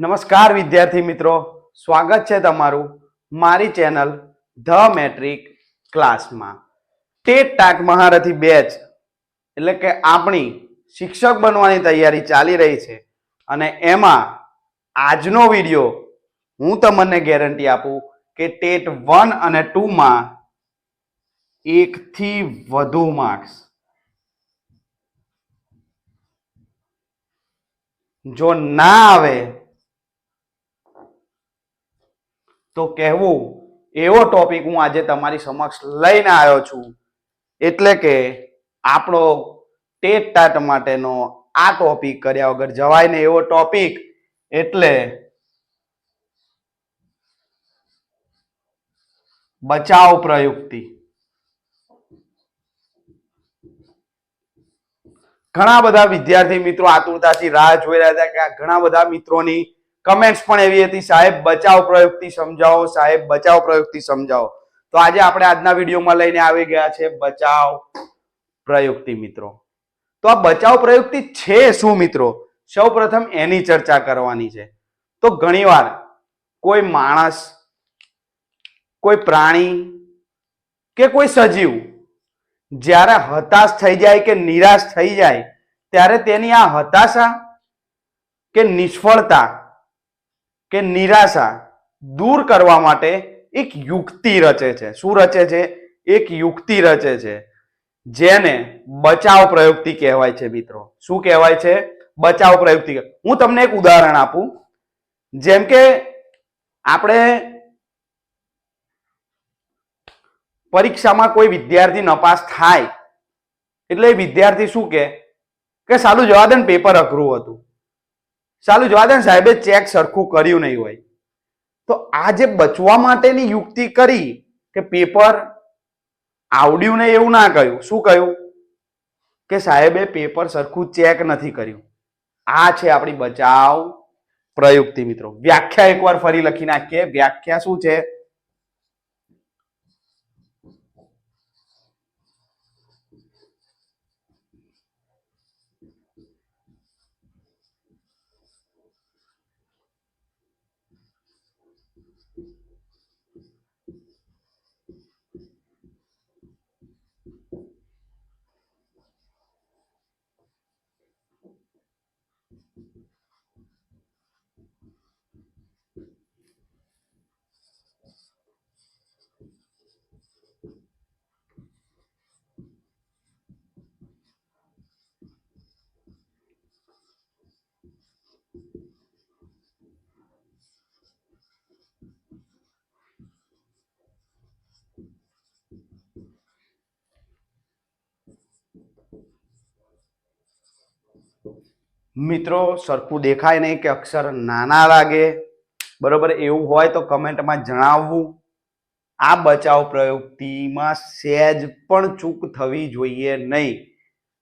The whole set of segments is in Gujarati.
નમસ્કાર વિદ્યાર્થી મિત્રો. સ્વાગત છે તમારું મારી ચેનલ ધ મેટ્રિક ક્લાસમાં. ટેટ ટાક મહારથી બેચ, એટલે કે આપણી શિક્ષક બનવાની તૈયારી ચાલી રહી છે. અને એમાં આજનો વીડિયો હું તમને ગેરંટી આપું કે ટેટ વન અને ટુમાં એકથી વધુ માર્ક્સ. જો ના આવે તો કહેવું, એવો ટોપિક હું આજે તમારી સમક્ષ લઈને આવ્યો છું. એટલે કે આપણો ટેટ ટાટ માટેનો આ ટોપિક કર્યા વગર જવાય ને એવો ટોપિક એટલે બચાવ પ્રયુક્તિ. ઘણા બધા વિદ્યાર્થી મિત્રો આતુરતાથી રાહ જોઈ રહ્યા હતા કે ઘણા બધા મિત્રોની કમેન્ટ્સ પણ એવી હતી, સાહેબ, બચાવ પ્રયુક્તિ સમજાવો, સાહેબ, બચાવ પ્રયુક્તિ સમજાવો. તો આજે આપણે આજના વિડીયોમાં લઈને આવી ગયા છે બચાવ પ્રયુક્તિ, મિત્રો. તો આ બચાવ પ્રયુક્તિ છે શું, મિત્રો? સૌ પ્રથમ એની ચર્ચા કરવાની છે. તો ઘણીવાર કોઈ માણસ, કોઈ પ્રાણી કે કોઈ સજીવ જ્યારે હતાશ થઈ જાય કે નિરાશ થઈ જાય, ત્યારે તેની આ હતાશા કે નિષ્ફળતા કે નિરાશા દૂર કરવા માટે એક યુક્તિ રચે છે. શું રચે છે? એક યુક્તિ રચે છે. જેને બચાવ પ્રયુક્તિ કહેવાય છે મિત્રો. શું કહેવાય છે? બચાવ પ્રયુક્તિ. હું તમને એક ઉદાહરણ આપું. જેમ કે આપણે પરીક્ષામાં કોઈ વિદ્યાર્થી નપાસ થાય, એટલે વિદ્યાર્થી શું કે સાલું જવા દે ને પેપર અઘરું હતું. સાલું જવા દે સાહેબે ચેક સરખું કર્યું નહીં હોય. તો આ જે બચવા માટેની યુક્તિ કરી કે પેપર આવડ્યું ને એવું ના કહ્યું. શું કહ્યું? કે સાહેબે પેપર સરખું ચેક નથી કર્યું. આ છે આપણી બચાવ પ્રયુક્તિ મિત્રો. વ્યાખ્યા એકવાર ફરી લખી નાખીએ. વ્યાખ્યા શું છે? મિત્રો, સરખું દેખાય નહીં કે અક્ષર નાના લાગે. બરોબર? એવું હોય તો કમેન્ટમાં જણાવવું. આ બચાવ પ્રયુક્તિમાં સહેજ પણ ચૂક થવી જોઈએ નહીં.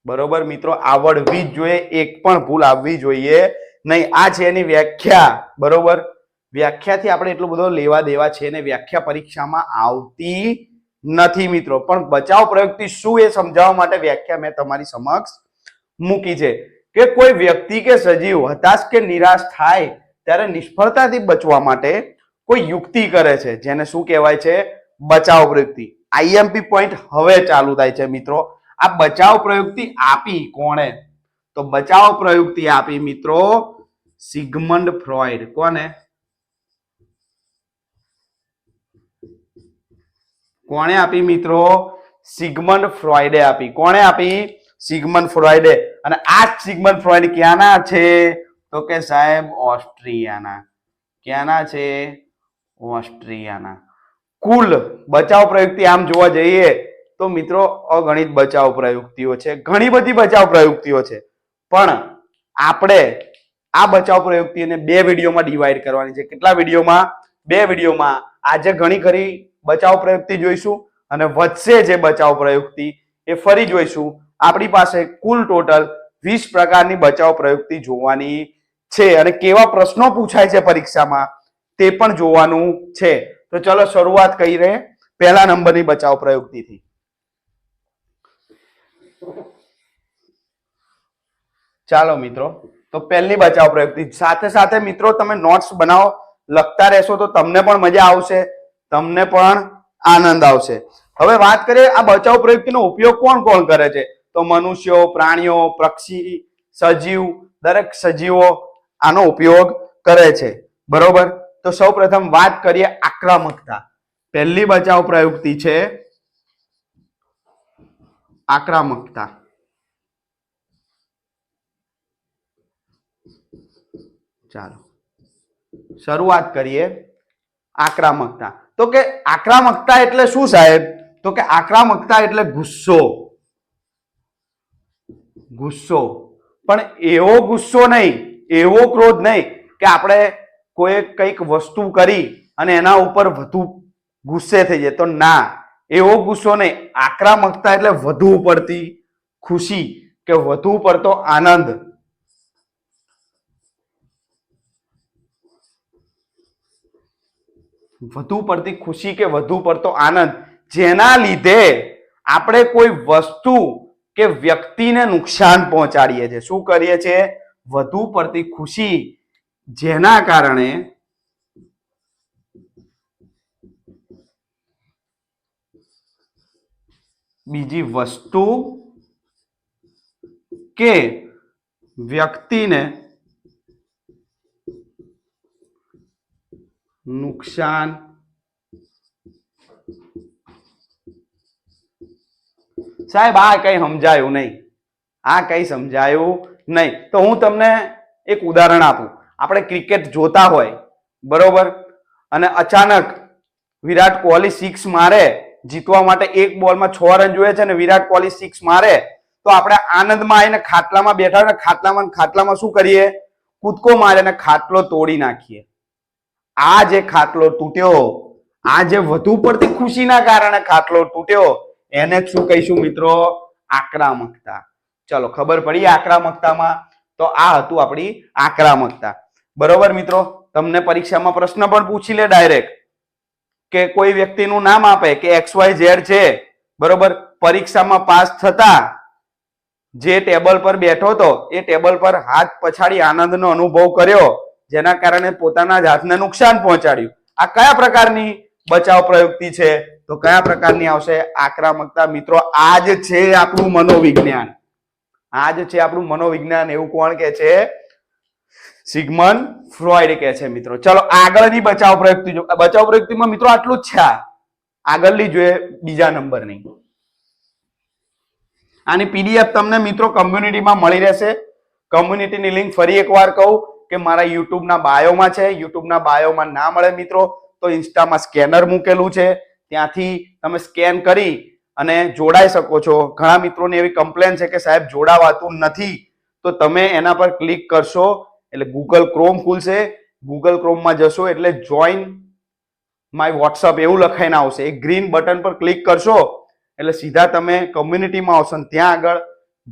બરોબર મિત્રો? આવડવી જ જોઈએ, એક પણ ભૂલ આવવી જોઈએ નહીં. આ છે એની વ્યાખ્યા. બરોબર? વ્યાખ્યાથી આપણે એટલો બધો લેવા દેવા છે ને વ્યાખ્યા પરીક્ષામાં આવતી નથી મિત્રો. પણ બચાવ પ્રયુક્તિ શું એ સમજાવવા માટે વ્યાખ્યા મેં તમારી સમક્ષ મૂકી છે. કે કોઈ વ્યક્તિ કે સજીવ હતાશ કે નિરાશ થાય ત્યારે નિષ્ફળતાથી બચવા માટે કોઈ યુક્તિ કરે છે. જેને શું કહેવાય છે? બચાવ પ્રયુક્તિ. આઈએમપી પોઈન્ટ હવે ચાલુ થાય છે મિત્રો. આ બચાવ પ્રયુક્તિ આપી કોણે? તો બચાવ પ્રયુક્તિ આપી મિત્રો સિગમંડ ફ્રોઈડ. કોને? કોણે આપી મિત્રો? સિગમંડ ફ્રોઈડે આપી. કોણે આપી? સિગમંડ ફ્રોઈડે અને આ સિગમન ફ્રોઈડ ક્યાંના છે? તો કે સાહેબ ઓસ્ટ્રિયાના. ક્યાંના છે? ઓસ્ટ્રિયાના. કુલ બચાવ પ્રયુક્તિ આમ જોવા જઈએ તો મિત્રો અગણિત બચાવ પ્રયુક્તિઓ છે. ઘણી બધી બચાવ પ્રયુક્તિઓ છે. પણ આપણે આ બચાવ પ્રયુક્તિને બે વિડીયોમાં ડિવાઈડ કરવાની છે. કેટલા વિડીયોમાં? બે વિડીયોમાં. આજે ઘણી ખરી બચાવ પ્રયુક્તિ જોઈશું અને વધશે જે બચાવ પ્રયુક્તિ એ ફરી જોઈશું. આપણી પાસે કુલ ટોટલ વીસ પ્રકારની બચાવ પ્રયુક્તિ જોવાની છે. અને કેવા પ્રશ્નો પૂછાય છે પરીક્ષામાં તે પણ જોવાનું છે. તો ચલો શરૂઆત કરી રહે પહેલા નંબરની બચાવ પ્રયુક્તિથી. ચાલો મિત્રો, તો પહેલી બચાવ પ્રયુક્તિ. સાથે સાથે મિત્રો, તમે નોટ્સ બનાવો, લખતા રહેશો તો તમને પણ મજા આવશે, તમને પણ આનંદ આવશે. હવે વાત કરીએ આ બચાવ પ્રયુક્તિનો ઉપયોગ કોણ કોણ કરે છે? તો મનુષ્યો, પ્રાણીઓ, પક્ષી, સજીવ, દરેક સજીવો આનો ઉપયોગ કરે છે. બરોબર? તો સૌ પ્રથમ વાત કરીએ આક્રમકતા. પહેલી બચાવ પ્રયુક્તિ છે આક્રમકતા. ચાલો. શરૂઆત કરીએ આક્રમકતા. તો કે આક્રમકતા એટલે શું સાહેબ? તો કે આક્રમકતા એટલે ગુસ્સો. ગુસ્સો. પણ એવો ગુસ્સો નહીં, એવો ક્રોધ નહીં કે આપણે કોઈ કંઈક વસ્તુ કરી અને એના ઉપર વધુ ગુસ્સે થઈ જાય. તો ના, એવો ગુસ્સો નહીં. આક્રમકતા એટલે વધુ પડતી ખુશી કે વધુ પડતો આનંદ. વધુ પડતી ખુશી કે વધુ પડતો આનંદ. જેના લીધે આપણે કોઈ વસ્તુ કે વ્યક્તિને નુકસાન પહોંચાડીએ છીએ શું કરીએ છીએ વધુ પડતી ખુશી જેના કારણે બીજી વસ્તુ કે વ્યક્તિને નુકસાન સાહેબ, આ કંઈ સમજાયું નહીં. આ કંઈ સમજાયું નહીં. તો હું તમને એક ઉદાહરણ આપું. આપણે ક્રિકેટ જોતા હોય, બરોબર? અને અચાનક વિરાટ કોહલી સિક્સ મારે, જીતવા માટે એક બોલમાં છ રન જોઈએ છે અને વિરાટ કોહલી સિક્સ મારે, તો આપણે આનંદમાં આવીને ખાટલામાં બેઠા ને ખાટલામાં ને ખાટલામાં શું કરીએ? કૂદકો મારે અને ખાટલો તોડી નાખીએ. આ જે ખાટલો તૂટ્યો, આ જે વધુ પડતી ખુશીના કારણે ખાટલો તૂટ્યો એને જ શું કહીશું મિત્રો? આક્રામકતા. ચલો, ખબર પડી આક્રામકતામાં? તો આ હતું આપણી આક્રામકતા. બરોબર મિત્રો? તમને પરીક્ષામાં પ્રશ્ન પણ પૂછી લે ડાયરેક્ટ કે કોઈ વ્યક્તિનું નામ આપે કે એક્સ વાય ઝેડ છે. બરોબર? પરીક્ષામાં પાસ થતા જે ટેબલ પર બેઠો હતો, એ ટેબલ પર હાથ પછાડી આનંદનો અનુભવ કર્યો, જેના કારણે પોતાના જ હાથને નુકસાન પહોંચાડ્યું. આ કયા પ્રકારની બચાવ પ્રયુક્તિ છે? તો કયા પ્રકારની આવશે? આક્રમકતા. મિત્રો આ જ છે આપણું મનોવિજ્ઞાન. આ જ છે આપણું મનોવિજ્ઞાન એવું કોણ કે છે? સિગમન ફ્રોઈડ કે છે, મિત્રો. ચલો, આગળની બચાવ પ્રયુક્તિ જો બચાવ પ્રયુક્તિમાં મિત્રો આટલું જ છે આગળની જોઈએ બીજા નંબરની. આની પીડીએફ તમને મિત્રો કમ્યુનિટીમાં મળી રહેશે. કમ્યુનિટીની લિંક ફરી એકવાર કહું કે મારા યુટ્યુબના બાયોમાં છે. યુટ્યુબના બાયોમાં ના મળે મિત્રો. તો ઇન્સ્ટામાં સ્કેનર મૂકેલું છે. ત્યાંથી તમે સ્કેન કરી અને જોડાઈ શકો છો. ઘણા મિત્રોને એવી કમ્પ્લેન છે કે સાહેબ જોડાવાતું નથી. તો તમે એના પર ક્લિક કરશો એટલે ગૂગલ ક્રોમ ખુલશે. ગૂગલ ક્રોમમાં જશો એટલે જોઈન માય વોટ્સઅપ એવું લખાઈને આવશે. એ ગ્રીન બટન પર ક્લિક કરશો એટલે સીધા તમે કમ્યુનિટીમાં આવશો ને ત્યાં આગળ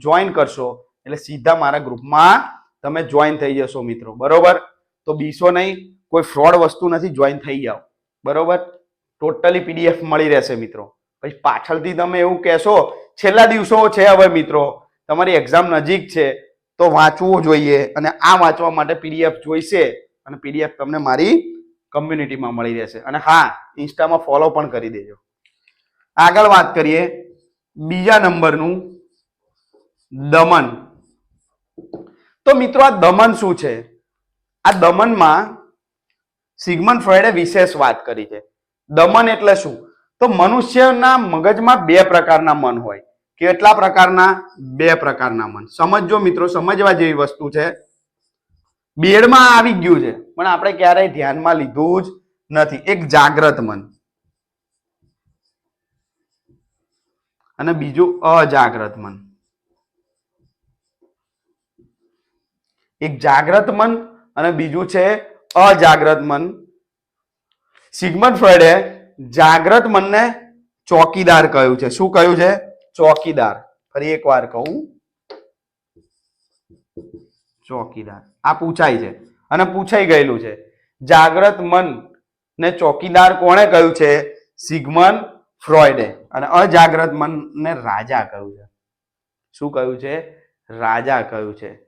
જોઈન કરશો. એટલે સીધા મારા ગ્રુપમાં તમે જોઈન થઈ જશો મિત્રો. બરોબર? તો બીસો નહીં, કોઈ ફ્રોડ વસ્તુ નથી જોઈન થઈ જાઓ. બરોબર? ટોટલી પીડીએફ મળી રહેશે, મિત્રો. પછી પાછળથી તમે એવું કહેશો, છેલ્લા દિવસો છે હવે, મિત્રો. તમારી એક્ઝામ નજીક છે, તો વાંચવું જોઈએ અને આ વાંચવા માટે પીડીએફ જોઈશે અને પીડીએફ તમને મારી કમ્યુનિટીમાં મળી રહેશે. અને હા, ઇન્સ્ટામાં ફોલો પણ કરી દેજો. આગળ વાત કરીએ, બીજા નંબરનું દમન. તો મિત્રો, આ દમન શું છે? આ દમનમાં સિગમન ફ્રોઈડે વિશેષ વાત કરી છે. દમન એટલે શું? તો મનુષ્યના મગજમાં બે પ્રકારના મન હોય. કેટલા પ્રકારના? બે પ્રકારના મન. સમજજો મિત્રો, સમજવા જેવી વસ્તુ છે. બેડમાં આવી ગયું છે, પણ આપણે ક્યારેય ધ્યાનમાં લીધું જ નથી. એક જાગ્રત મન. અને બીજું અજાગ્રત મન. એક જાગ્રત મન અને બીજું છે અજાગ્રત મન. સિગમન ફ્રોઈડે જાગ્રત મનને ચોકીદાર કહ્યું છે. શું કહ્યું છે? ચોકીદાર. ફરી એક વાર કહું. ચોકીદાર. આ પૂછાય છે. અને પૂછાઈ ગયેલું છે. જાગ્રત મન ને ચોકીદાર કોણે કહ્યું છે? સિગમન ફ્રોઈડે અને અજાગ્રત મનને રાજા કહ્યું છે. શું કહ્યું છે? રાજા કહ્યું છે.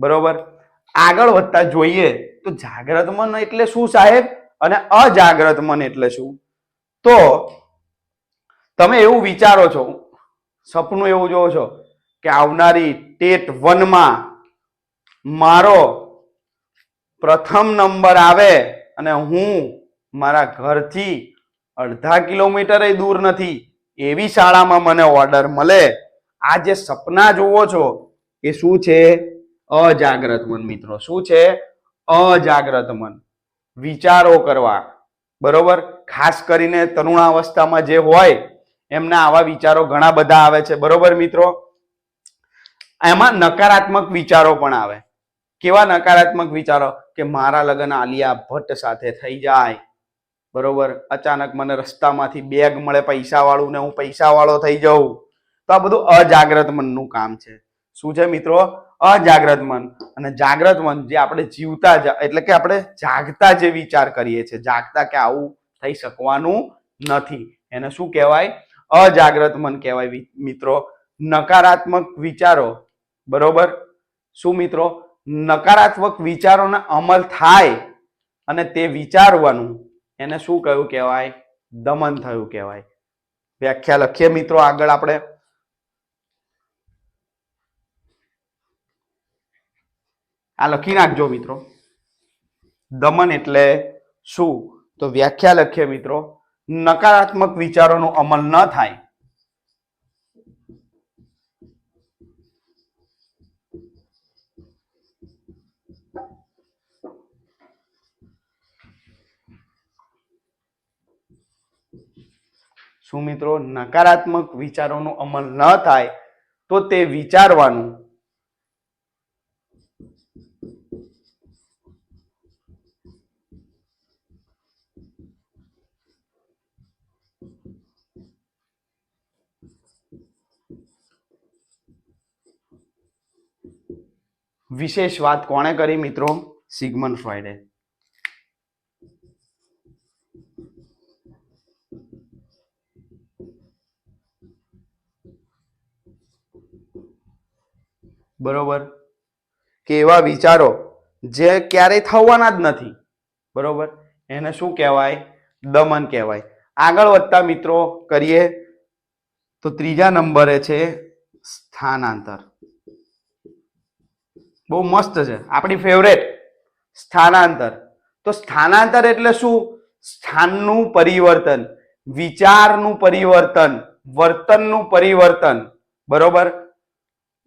બરોબર? આગળ વધતા જોઈએ તો જાગ્રત મન એટલે શું સાહેબ? અને અજાગ્રત મન એટલે શું? તો તમે એવું વિચારો છો, સપનું એવું જોવો છો કે આવનારી ટેટ વનમાં મારો પ્રથમ નંબર આવે અને હું મારા ઘરથી અડધા કિલોમીટર દૂર નથી, એવી શાળામાં મને ઓર્ડર મળે. આ જે સપના જોવો છો એ શું છે? અજાગ્રત મન મિત્રો, શું છે? અજાગ્રત મન. વિચારો કરવા. બરોબર? ખાસ કરીને તરુણાવસ્થામાં જે હોય, એમના આવા વિચારો ઘણા બધા આવે છે. બરોબર મિત્રો? એમાં નકારાત્મક વિચારો પણ આવે. કેવા નકારાત્મક વિચારો? કે મારા લગ્ન આલિયા ભટ્ટ સાથે થઈ જાય. બરોબર? અચાનક મને રસ્તામાંથી બેગ મળે પૈસાવાળું ને હું પૈસાવાળો થઈ જાઉં. તો આ બધું અજાગ્રત મનનું કામ છે. શું છે મિત્રો? અજાગ્રત મન. અને જાગ્રત મન જે આપણે જીવતા એટલે કે આપણે જાગતા જે વિચાર કરીએ છીએ, જાગતા કે આવું થઈ શકવાનું નથી. એને શું કહેવાય? અજાગ્રત મન કહેવાય મિત્રો. નકારાત્મક વિચારો. બરોબર? શું મિત્રો? નકારાત્મક વિચારોને અમલ થાય અને તે વિચારવાનું એને શું કયું કહેવાય? દમન થયું કહેવાય. વ્યાખ્યા લખીએ મિત્રો આગળ આપણે. આ લખી નાખજો મિત્રો. દમન એટલે શું? તો વ્યાખ્યા લખીએ મિત્રો. નકારાત્મક વિચારોનો અમલ ન થાય. શું મિત્રો? નકારાત્મક વિચારોનો અમલ ન થાય તો તે વિચારવાનું વિશેષ વાત કોણે કરી મિત્રો? સિગમન ફ્રોઈડે બરોબર? કે એવા વિચારો જે ક્યારેય થવાના જ નથી. બરોબર? એને શું કહેવાય? દમન કહેવાય. આગળ વધતા મિત્રો, કરીએ. તો ત્રીજા નંબરે છે સ્થાનાંતર. બહુ મસ્ત છે. આપણી ફેવરેટ સ્થાનાંતર. તો સ્થાનાંતર એટલે શું? સ્થાનનું પરિવર્તન, વિચારનું પરિવર્તન, વર્તનનું પરિવર્તન. બરોબર?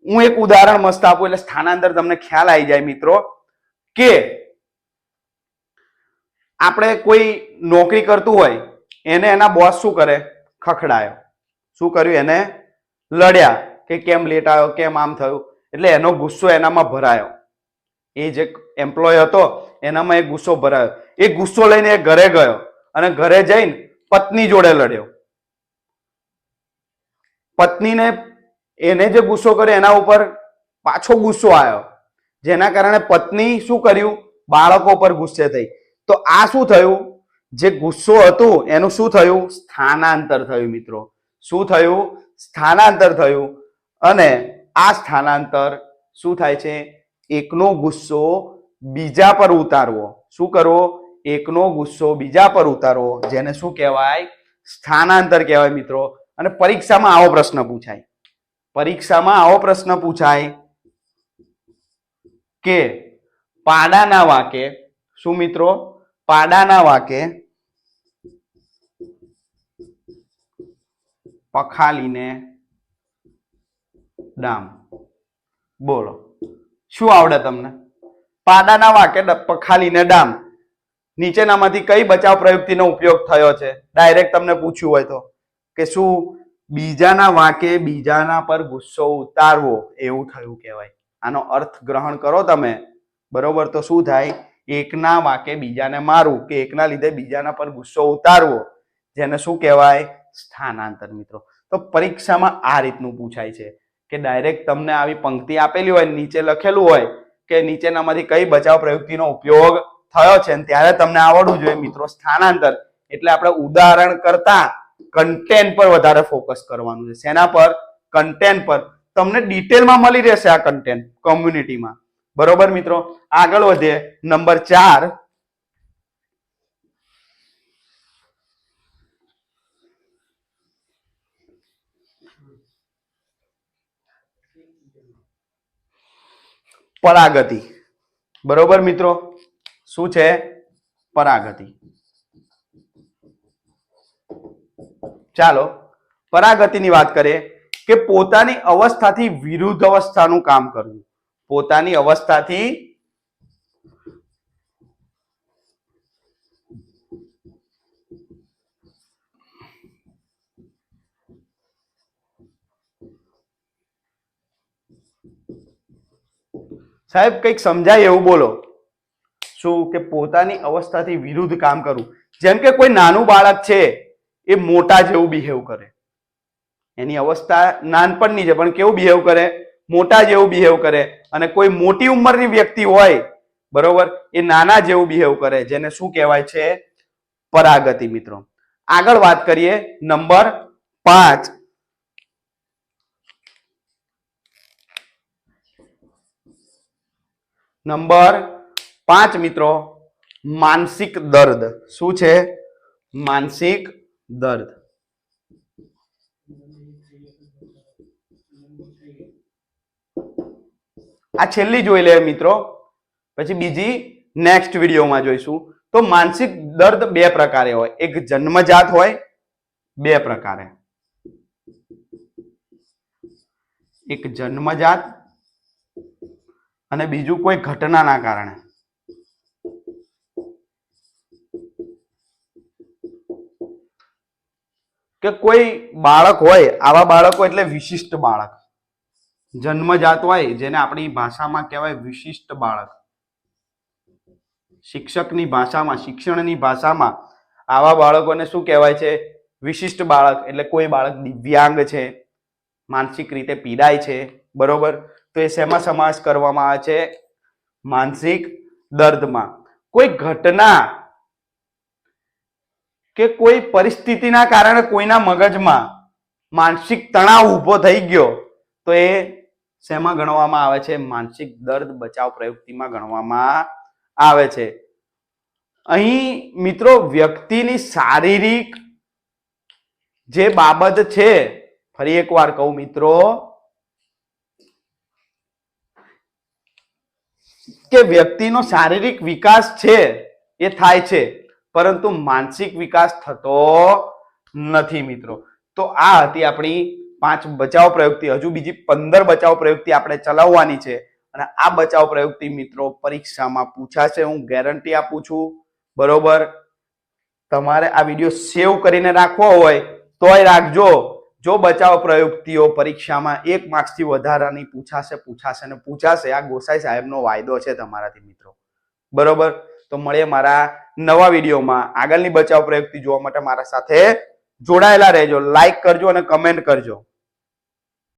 હું એક ઉદાહરણ મસ્ત આપું એટલે સ્થાનાંતર તમને ખ્યાલ આવી જાય મિત્રો, કે આપણે કોઈ નોકરી કરતું હોય, એને એના બોસ શું કરે? ખખડાયો. શું કર્યું? એને લડ્યા કે કેમ લેટ આવ્યો, કેમ આમ થયું? એટલે એનો ગુસ્સો એનામાં ભરાયો. એ જે એમ્પ્લોય હતો, એનામાં એ ગુસ્સો ભરાયો. એ ગુસ્સો લઈને એ ઘરે ગયો અને ઘરે જઈને પત્ની જોડે લડ્યો. પત્નીને એને જે ગુસ્સો કર્યો, એના ઉપર પાછો ગુસ્સો આવ્યો. જેના કારણે પત્ની શું કર્યું? બાળકો પર ગુસ્સે થઈ. તો આ શું થયું? જે ગુસ્સો હતું, એનું શું થયું? સ્થાનાંતર થયું, મિત્રો. શું થયું? સ્થાનાંતર થયું. અને આ સ્થાનાંતર શું થાય છે? એકનો ગુસ્સો બીજા પર ઉતારવો. શું કરવો એકનો ગુસ્સો બીજા પર ઉતારવો. જેને શું કહેવાય? સ્થાનાંતર કહેવાય મિત્રો. અને પરીક્ષામાં આવો પ્રશ્ન પૂછાય. પરીક્ષામાં આવો પ્રશ્ન પૂછાય કે પાડાના વાકે, શું મિત્રો? પાડાના વાકે પખાલીને ડામ. બોલો, શું આવડે તમને? પાડાના વાકે પખાલીને ડામ. નીચેનામાંથી કઈ બચાવ પ્રયુક્તિનો ઉપયોગ થયો છે? ડાયરેક્ટ તમને પૂછ્યું હોય તો. કે શું બીજાના વાંકે બીજાના પર ગુસ્સો ઉતારવો? એવું થયું કહેવાય. આનો અર્થ ગ્રહણ કરો તમે. બરોબર, તો શું થાય? એકના વાંકે બીજાને મારવું કે એકના લીધે બીજાના પર ગુસ્સો ઉતારવો? જેને શું કહેવાય? સ્થાનાંતર, મિત્રો. તો પરીક્ષામાં આ રીતનું પૂછાય છે. કે ડાયરેક્ટ તમને આવી પંક્તિ આપેલી હોય, નીચે લખેલું હોય, કે નીચેનામાંથી કઈ બચાવ પ્રયુક્તિનો ઉપયોગ થયો છે ત્યારે તમને આવડવું જોઈએ મિત્રો સ્થાનાંતર. એટલે આપણે ઉદાહરણ કરતા કન્ટેન્ટ પર વધારે ફોકસ કરવાનું છે. શેના પર? કન્ટેન્ટ પર. તમને ડિટેલમાં મળી રહેશે આ કન્ટેન્ટ કોમ્યુનિટીમાં બરોબર મિત્રો? આગળ વધીએ. નંબર ચાર. પરાગતિ. બરોબર મિત્રો? શું છે? પરાગતિ. ચાલો, પરાગતિની વાત કરીએ કે પોતાની અવસ્થાથી વિરુદ્ધ અવસ્થાનું કામ કરવું. પોતાની અવસ્થાથી સાહેબ, કંઈક સમજાય એવું બોલો. શું કે પોતાની અવસ્થાથી વિરુદ્ધ કામ કરવું જેમ કે કોઈ નાનું બાળક છે, એ મોટા જેવું બિહેવ કરે. એની અવસ્થા નાનપણની છે, પણ કેવું બિહેવ કરે? મોટા જેવું બિહેવ કરે. અને કોઈ મોટી ઉંમરની વ્યક્તિ હોય, બરોબર, એ નાના જેવું બિહેવ કરે, જેને શું કહેવાય છે? પરાગતિ, મિત્રો. આગળ વાત કરીએ, નંબર પાંચ. નંબર પાંચ મિત્રો, માનસિક દર્દ. શું છે? માનસિક દર્દ. આ છેલ્લી જોઈ લે મિત્રો. પછી બીજી નેક્સ્ટ વિડીયોમાં જોઈશું. તો માનસિક દર્દ બે પ્રકારે હોય. એક જન્મજાત હોય, બે પ્રકારે. એક જન્મજાત અને બીજું કોઈ ઘટનાના કારણે. કે કોઈ બાળક હોય, આવા બાળકો એટલે વિશિષ્ટ બાળક. જન્મજાત હોય, જેને આપણી ભાષામાં કહેવાય વિશિષ્ટ બાળક. શિક્ષકની ભાષામાં, શિક્ષણની ભાષામાં આવા બાળકોને શું કહેવાય છે? વિશિષ્ટ બાળક, એટલે કોઈ બાળક દિવ્યાંગ છે, માનસિક રીતે પીડાય છે, બરોબર? તો એ શેમાં સમાસ કરવામાં આવે છે? માનસિક દર્દમાં. કોઈ ઘટના કે કોઈ પરિસ્થિતિના કારણે કોઈના મગજમાં માનસિક તણાવ ઊભો થઈ ગયો, તો એ શેમાં ગણવામાં આવે છે? માનસિક દર્દ બચાવ પ્રયુક્તિમાં ગણવામાં આવે છે. અહીં મિત્રો, વ્યક્તિની શારીરિક જે બાબત છે, ફરી એકવાર કહું મિત્રો કે વ્યક્તિનો શારીરિક વિકાસ છે એ થાય છે, પરંતુ માનસિક વિકાસ થતો નથી મિત્રો. તો આ હતી આપણી પાંચ બચાવ પ્રયુક્તિ. હજુ બીજી પંદર બચાવ પ્રયુક્તિ આપણે ચલાવવાની છે. અને આ બચાવ પ્રયુક્તિ મિત્રો પરીક્ષામાં પૂછાશે, હું ગેરંટી આપું છું. બરોબર? તમારે આ વીડિયો સેવ કરીને રાખવો હોય, તોય રાખજો. જો બચાવ પ્રયુક્તિઓ પરીક્ષામાં એક માર્ક્સથી વધારાની પૂછાશે પૂછાશે ને પૂછાશે, આ ગોસાઈ સાહેબનો વાયદો છે તમારાથી મિત્રો. બરોબર? તો મળીએ મારા નવા વિડીયોમાં. આગળની બચાવ પ્રયુક્તિ જોવા માટે મારા સાથે જોડાયેલા રહેજો. લાઈક કરજો અને કમેન્ટ કરજો.